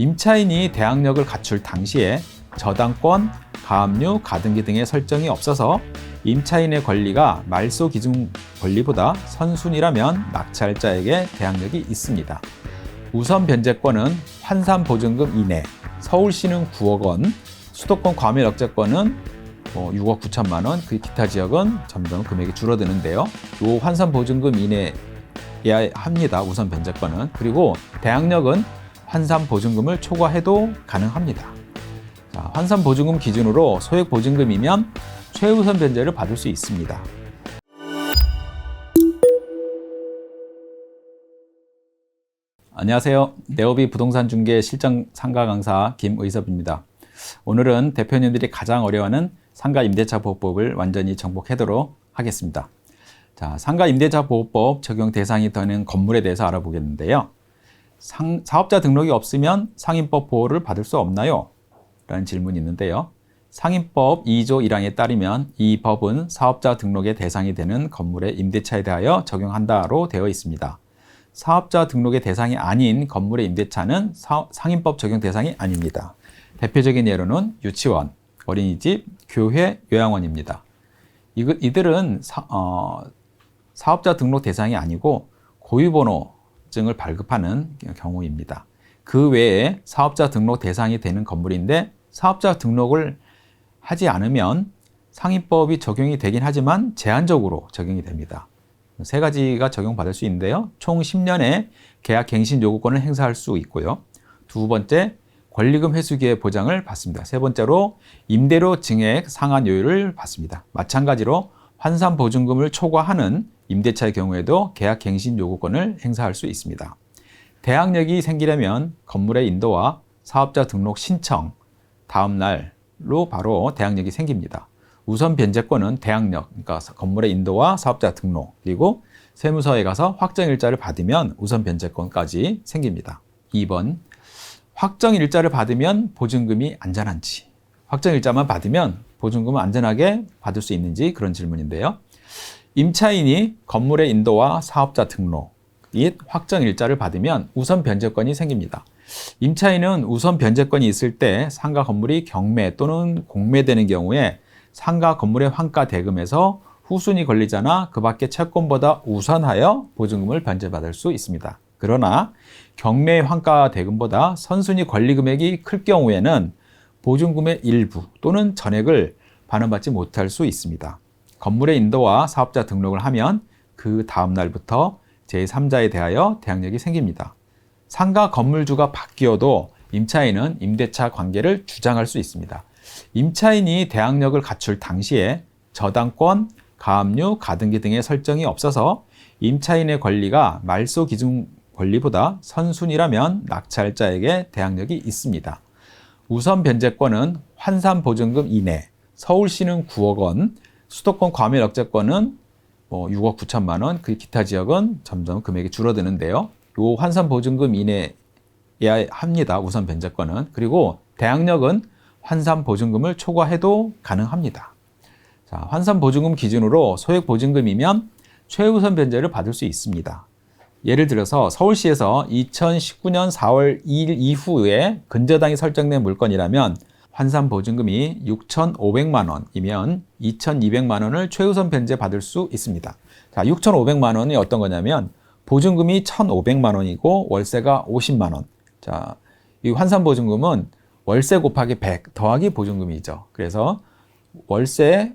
임차인이 대항력을 갖출 당시에 저당권, 가압류, 가등기 등의 설정이 없어서 임차인의 권리가 말소 기준 권리보다 선순위라면 낙찰자에게 대항력이 있습니다. 우선 변제권은 환산 보증금 이내, 서울시는 9억 원, 수도권 과밀 억제권은 뭐 6억 9천만 원, 그 기타 지역은 점점 금액이 줄어드는데요. 요 환산 보증금 이내여야 합니다. 우선 변제권은 그리고 대항력은 환산 보증금을 초과해도 가능합니다. 자, 환산 보증금 기준으로 소액 보증금이면 최우선 변제를 받을 수 있습니다. 안녕하세요. 네오비 부동산 중개 실전 상가 강사 김의섭입니다. 오늘은 대표님들이 가장 어려워하는 상가 임대차 보호법을 완전히 정복하도록 하겠습니다. 자, 상가 임대차 보호법 적용 대상이 되는 건물에 대해서 알아보겠는데요. 상, 사업자 등록이 없으면 상인법 보호를 받을 수 없나요? 라는 질문이 있는데요. 상인법 2조 1항에 따르면 이 법은 사업자 등록의 대상이 되는 건물의 임대차에 대하여 적용한다로 되어 있습니다. 사업자 등록의 대상이 아닌 건물의 임대차는 사, 상인법 적용 대상이 아닙니다. 대표적인 예로는 유치원, 어린이집, 교회, 요양원입니다. 이들은 사, 어, 사업자 등록 대상이 아니고 고유번호 증을 발급하는 경우입니다. 그 외에 사업자 등록 대상이 되는 건물인데 사업자 등록을 하지 않으면 상인법이 적용이 되긴 하지만 제한적으로 적용이 됩니다. 세 가지가 적용받을 수 있는데요. 총 10년의 계약 갱신 요구권을 행사할 수 있고요. 두 번째, 권리금 회수기의 보장을 받습니다. 세 번째로 임대료 증액 상한 요율을 받습니다. 마찬가지로 환산 보증금을 초과하는 임대차의 경우에도 계약 갱신 요구권을 행사할 수 있습니다. 대항력이 생기려면 건물의 인도와 사업자 등록 신청 다음 날로 바로 대항력이 생깁니다. 우선 변제권은 대항력, 그러니까 건물의 인도와 사업자 등록, 그리고 세무서에 가서 확정 일자를 받으면 우선 변제권까지 생깁니다. 2번 확정 일자를 받으면 보증금이 안전한지, 확정 일자만 받으면 보증금을 안전하게 받을 수 있는지 그런 질문인데요. 임차인이 건물의 인도와 사업자 등록 및 확정 일자를 받으면 우선 변제권이 생깁니다. 임차인은 우선 변제권이 있을 때 상가 건물이 경매 또는 공매되는 경우에 상가 건물의 환가 대금에서 후순위 권리자나 그 밖의 채권보다 우선하여 보증금을 변제받을 수 있습니다. 그러나 경매 환가 대금보다 선순위 권리 금액이 클 경우에는 보증금의 일부 또는 전액을 반환받지 못할 수 있습니다. 건물의 인도와 사업자 등록을 하면 그 다음 날부터 제3자에 대하여 대항력이 생깁니다. 상가 건물주가 바뀌어도 임차인은 임대차 관계를 주장할 수 있습니다. 임차인이 대항력을 갖출 당시에 저당권, 가압류, 가등기 등의 설정이 없어서 임차인의 권리가 말소 기준 권리보다 선순위라면 낙찰자에게 대항력이 있습니다. 우선 변제권은 환산 보증금 이내, 서울시는 9억 원, 수도권 과밀 억제권은 뭐 6억 9천만 원, 그 기타 지역은 점점 금액이 줄어드는데요. 요 환산 보증금 이내여야 합니다. 우선 변제권은. 그리고 대항력은 환산 보증금을 초과해도 가능합니다. 자, 환산 보증금 기준으로 소액 보증금이면 최우선 변제를 받을 수 있습니다. 예를 들어서 서울시에서 2019년 4월 2일 이후에 근저당이 설정된 물건이라면 환산 보증금이 6,500만 원이면 2,200만 원을 최우선 변제 받을 수 있습니다. 자, 6,500만 원이 어떤 거냐면 보증금이 1,500만 원이고 월세가 50만 원. 자, 이 환산 보증금은 월세 곱하기 100 더하기 보증금이죠. 그래서 월세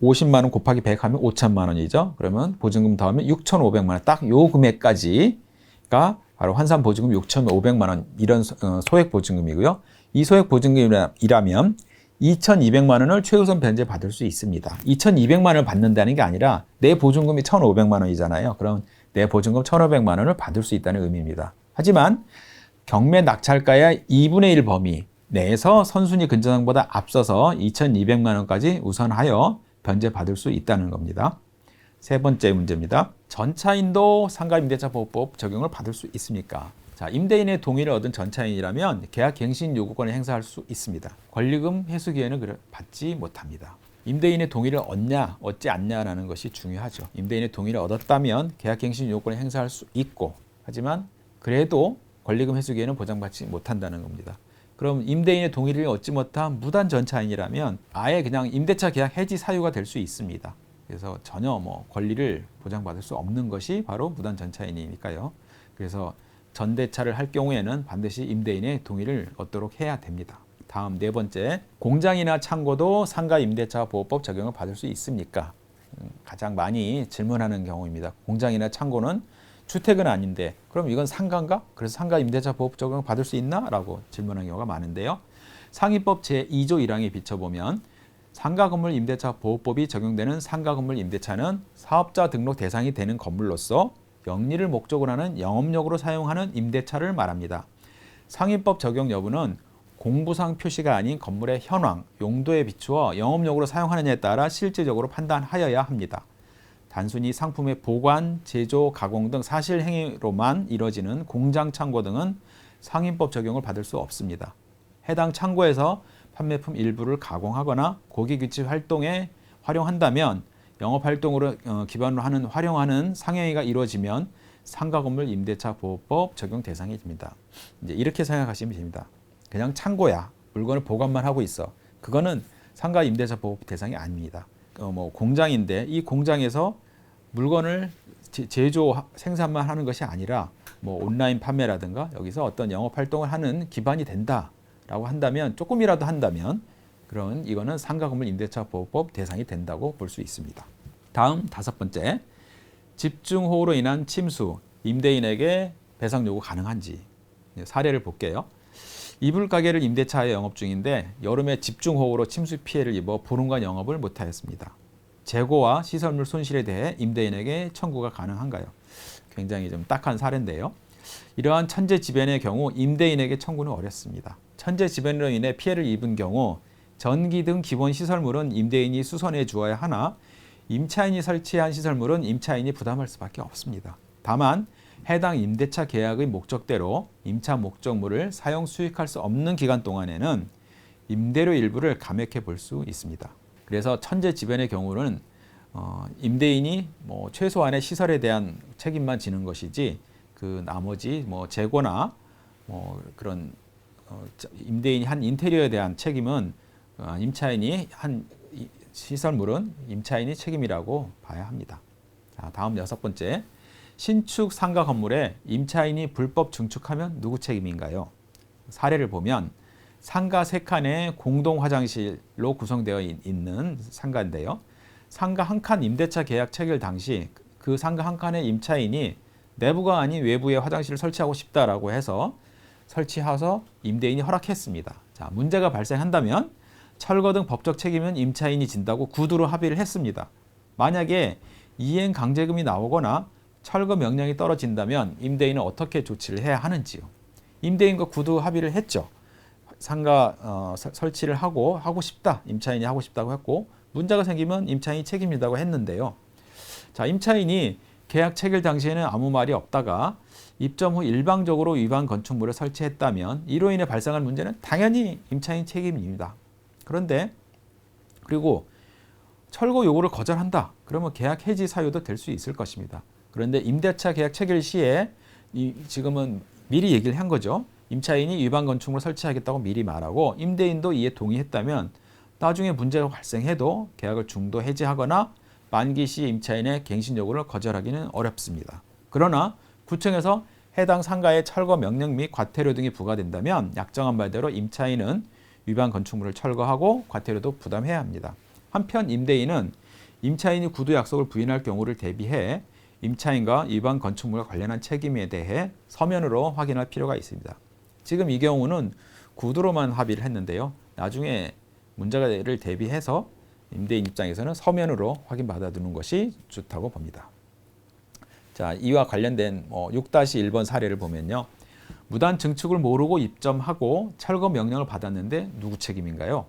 50만 원 곱하기 100 하면 5천만 원이죠. 그러면 보증금 더하면 6,500만 원. 딱 요 금액까지가 바로 환산 보증금 6,500만 원 이런 어, 소액 보증금이고요. 이 소액 보증금이라면 2,200만 원을 최우선 변제 받을 수 있습니다. 2,200만 원을 받는다는 게 아니라 내 보증금이 1,500만 원이잖아요. 그럼 내 보증금 1,500만 원을 받을 수 있다는 의미입니다. 하지만 경매 낙찰가의 2분의 1 범위 내에서 선순위 근저당보다 앞서서 2,200만 원까지 우선하여 변제 받을 수 있다는 겁니다. 세 번째 문제입니다. 전차인도 상가 임대차 보호법 적용을 받을 수 있습니까? 자, 임대인의 동의를 얻은 전차인이라면 계약 갱신 요구권을 행사할 수 있습니다. 권리금 회수 기회는 받지 못합니다. 임대인의 동의를 얻냐, 얻지 않냐라는 것이 중요하죠. 임대인의 동의를 얻었다면 계약 갱신 요구권을 행사할 수 있고, 하지만 그래도 권리금 회수기에는 보장받지 못한다는 겁니다. 그럼 임대인의 동의를 얻지 못한 무단 전차인이라면 아예 그냥 임대차 계약 해지 사유가 될 수 있습니다. 그래서 전혀 뭐 권리를 보장받을 수 없는 것이 바로 무단 전차인이니까요. 그래서 전대차를 할 경우에는 반드시 임대인의 동의를 얻도록 해야 됩니다. 다음 네 번째, 공장이나 창고도 상가 임대차 보호법 적용을 받을 수 있습니까? 음, 가장 많이 질문하는 경우입니다. 공장이나 창고는 주택은 아닌데 그럼 이건 상가인가? 그래서 상가 임대차 보호법 적용 받을 수 있나? 라고 질문하는 경우가 많은데요. 상위법 제2조 1항에 비춰보면 상가 건물 임대차 보호법이 적용되는 상가 건물 임대차는 사업자 등록 대상이 되는 건물로서 영리를 목적으로 하는 영업용으로 사용하는 임대차를 말합니다. 상위법 적용 여부는 공부상 표시가 아닌 건물의 현황, 용도에 비추어 영업용으로 사용하느냐에 따라 실질적으로 판단하여야 합니다. 단순히 상품의 보관, 제조, 가공 등 사실 행위로만 이뤄지는 공장 창고 등은 상인법 적용을 받을 수 없습니다. 해당 창고에서 판매품 일부를 가공하거나 고기 규칙 활동에 활용한다면 영업 활동으로 어, 기반으로 하는 활용하는 상행위가 이루어지면 상가 건물 임대차 보호법 적용 대상이 됩니다. 이제 이렇게 생각하시면 됩니다. 그냥 창고야. 물건을 보관만 하고 있어. 그거는 상가 임대차 보호법 대상이 아닙니다. 어, 뭐 공장인데 이 공장에서 물건을 제조 생산만 하는 것이 아니라 뭐 온라인 판매라든가 여기서 어떤 영업 활동을 하는 기반이 된다 라고 한다면 조금이라도 한다면 그런 이거는 상가 건물 임대차 보호법 대상이 된다고 볼 수 있습니다. 다음 다섯 번째 집중호우로 인한 침수 임대인에게 배상 요구 가능한지 사례를 볼게요. 이불 가게를 임대차에 영업 중인데 여름에 집중호우로 침수 피해를 입어 보름간 영업을 못하였습니다. 재고와 시설물 손실에 대해 임대인에게 청구가 가능한가요? 굉장히 좀 딱한 사례인데요. 이러한 천재 지변의 경우 임대인에게 청구는 어렵습니다. 천재 지변으로 인해 피해를 입은 경우 전기 등 기본 시설물은 임대인이 수선해 주어야 하나 임차인이 설치한 시설물은 임차인이 부담할 수밖에 없습니다. 다만 해당 임대차 계약의 목적대로 임차 목적물을 사용 수익할 수 없는 기간 동안에는 임대료 일부를 감액해 볼 수 있습니다. 그래서 천재지변의 경우는 어, 임대인이 뭐 최소한의 시설에 대한 책임만 지는 것이지 그 나머지 뭐 재고나 뭐 그런 어, 임대인이 한 인테리어에 대한 책임은 어, 임차인이 한 시설물은 임차인이 책임이라고 봐야 합니다. 자, 다음 여섯 번째. 신축 상가 건물에 임차인이 불법 증축하면 누구 책임인가요? 사례를 보면 상가 세 칸의 공동 화장실로 구성되어 있는 상가인데요. 상가 한 칸 임대차 계약 체결 당시 그 상가 한 칸의 임차인이 내부가 아닌 외부에 화장실을 설치하고 싶다라고 해서 설치해서 임대인이 허락했습니다. 자, 문제가 발생한다면 철거 등 법적 책임은 임차인이 진다고 구두로 합의를 했습니다. 만약에 이행 강제금이 나오거나 철거 명령이 떨어진다면 임대인은 어떻게 조치를 해야 하는지요. 임대인과 구두 합의를 했죠. 상가 어, 설치를 하고 하고 싶다. 임차인이 하고 싶다고 했고 문제가 생기면 임차인이 책임이다고 했는데요. 자, 임차인이 계약 체결 당시에는 아무 말이 없다가 입점 후 일방적으로 위반 건축물을 설치했다면 이로 인해 발생한 문제는 당연히 임차인 책임입니다. 그런데 그리고 철거 요구를 거절한다. 그러면 계약 해지 사유도 될 수 있을 것입니다. 그런데 임대차 계약 체결 시에 이 지금은 미리 얘기를 한 거죠. 임차인이 위반 건축물을 설치하겠다고 미리 말하고 임대인도 이에 동의했다면 나중에 문제가 발생해도 계약을 중도 해지하거나 만기 시 임차인의 갱신 요구를 거절하기는 어렵습니다. 그러나 구청에서 해당 상가의 철거 명령 및 과태료 등이 부과된다면 약정한 바대로 임차인은 위반 건축물을 철거하고 과태료도 부담해야 합니다. 한편 임대인은 임차인이 구두 약속을 부인할 경우를 대비해 임차인과 위반 건축물과 관련한 책임에 대해 서면으로 확인할 필요가 있습니다. 지금 이 경우는 구두로만 합의를 했는데요. 나중에 문제를 대비해서 임대인 입장에서는 서면으로 확인받아 두는 것이 좋다고 봅니다. 자, 이와 관련된 뭐 6-1번 사례를 보면요. 무단 증축을 모르고 입점하고 철거 명령을 받았는데 누구 책임인가요?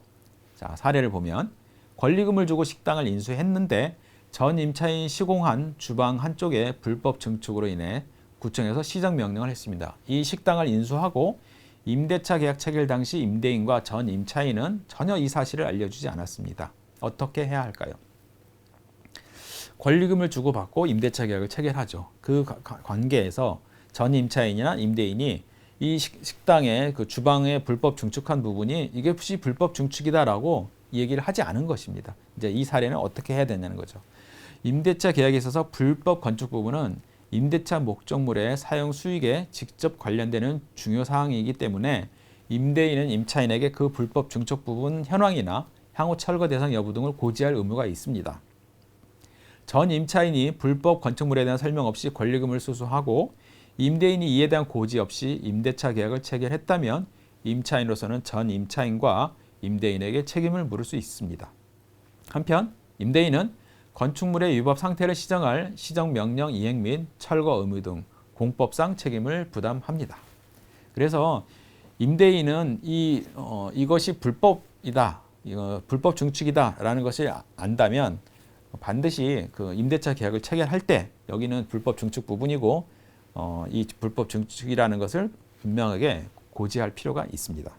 자, 사례를 보면 권리금을 주고 식당을 인수했는데 전 임차인 시공한 주방 한쪽에 불법 증축으로 인해 구청에서 시정 명령을 했습니다. 이 식당을 인수하고 임대차 계약 체결 당시 임대인과 전 임차인은 전혀 이 사실을 알려주지 않았습니다. 어떻게 해야 할까요? 권리금을 주고받고 임대차 계약을 체결하죠. 그 관계에서 전 임차인이나 임대인이 이 식- 식당의 그 주방에 불법 증축한 부분이 이게 혹시 불법 증축이다라고 얘기를 하지 않은 것입니다. 이제 이 사례는 어떻게 해야 되냐는 거죠. 임대차 계약에 있어서 불법 건축 부분은 임대차 목적물의 사용 수익에 직접 관련되는 중요 사항이기 때문에 임대인은 임차인에게 그 불법 증축 부분 현황이나 향후 철거 대상 여부 등을 고지할 의무가 있습니다. 전 임차인이 불법 건축물에 대한 설명 없이 권리금을 수수하고 임대인이 이에 대한 고지 없이 임대차 계약을 체결했다면 임차인으로서는 전 임차인과 임대인에게 책임을 물을 수 있습니다. 한편 임대인은 건축물의 위법 상태를 시정할 시정 명령 이행 및 철거 의무 등 공법상 책임을 부담합니다. 그래서 임대인은 이 어, 이것이 불법이다, 이거 불법 증축이다라는 것을 안다면 반드시 그 임대차 계약을 체결할 때 여기는 불법 증축 부분이고 어, 이 불법 증축이라는 것을 분명하게 고지할 필요가 있습니다.